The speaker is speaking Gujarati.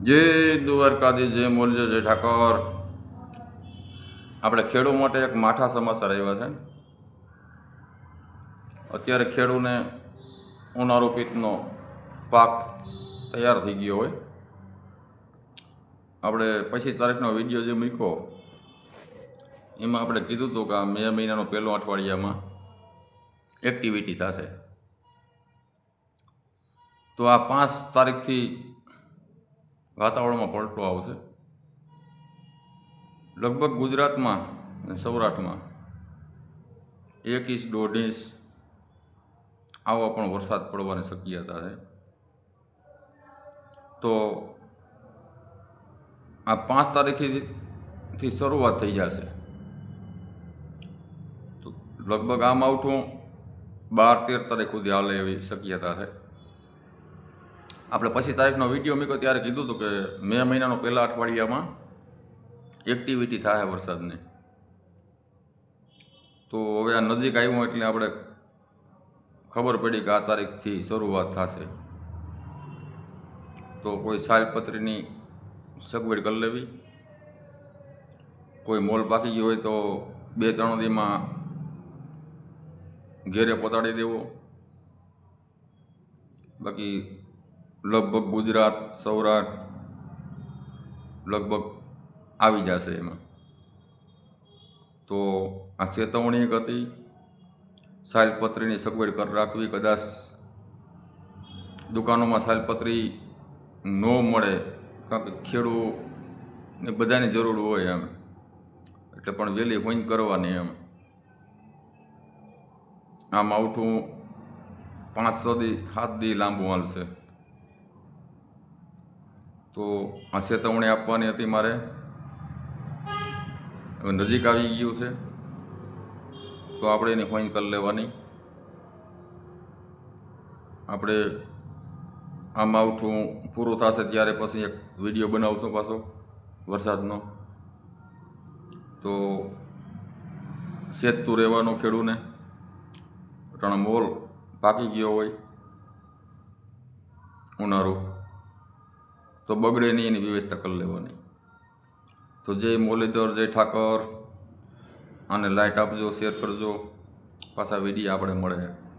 જય દ્વારકાધી જય મોરજે જય ઠાકોર. આપણે ખેડૂ માટે એક માઠા સમાચાર આવ્યા છે. અત્યારે ખેડૂને ઉનાળુ પિત્તનો પાક તૈયાર થઈ ગયો હોય. આપણે પછી તારીખનો વીડિયો જે મૂક્યો, એમાં આપણે કીધું હતું કે આ મે મહિનાનો પહેલો અઠવાડિયામાં એક્ટિવિટી થશે. તો આ પાંચ તારીખથી વાતાવરણમાં પલટો આવશે. લગભગ ગુજરાતમાં અને સૌરાષ્ટ્રમાં એક ઇંચ દોઢ ઇંચ આવો પણ વરસાદ પડવાની શક્યતા છે. તો આ પાંચ તારીખથી શરૂઆત થઈ જશે. તો લગભગ આ માવઠું બાર તેર તારીખ સુધી હાલે એવી શક્યતા છે. આપણે પછી તારીખનો વીડિયો મૂક્યો ત્યારે કીધું હતું કે મે મહિનાનો પહેલા અઠવાડિયામાં એક્ટિવિટી થાય વરસાદની. તો હવે આ નજીક આવ્યું એટલે આપણે ખબર પડી કે આ તારીખથી શરૂઆત થશે. તો કોઈ છાલપત્રીની સગવડ કરી લેવી. કોઈ મોલ પાકી ગયો હોય તો બે ત્રણ દીમાં ઘેરે પહોંચાડી દેવો. બાકી લગભગ ગુજરાત, સૌરાષ્ટ્ર લગભગ આવી જશે એમાં. તો આ ચેતવણી એક હતી સાલપત્રીની સગવડ કરી રાખવી, કદાચ દુકાનોમાં સાલપત્રી ન મળે, કારણ કે ખેડૂને બધાની જરૂર હોય એમ. એટલે પણ વહેલી હોઈન કરવાની એમ. આ માવઠું પાંચ છ દી, સાત દી લાંબુ હાલશે. તો આ ચેતવણી આપવાની હતી મારે. હવે નજીક આવી ગયું છે. તો આપણે એની હોઈન કરી લેવાની. આપણે આ માવઠું પૂરું થશે ત્યારે પછી એક વીડિયો બનાવશું પાછો, વરસાદનો. તો શેતતું રહેવાનું ખેડૂને. કારણ મોલ પાકી ગયો હોય. ઉનાળું. તો બગડે નહીં, એની વ્યવસ્થા કરી લેવાની. તો જય મોલીધર, જય ઠાકર. અને લાઇટ આપજો શેર કરજો. પાછા વીડિયો આપણે મળે.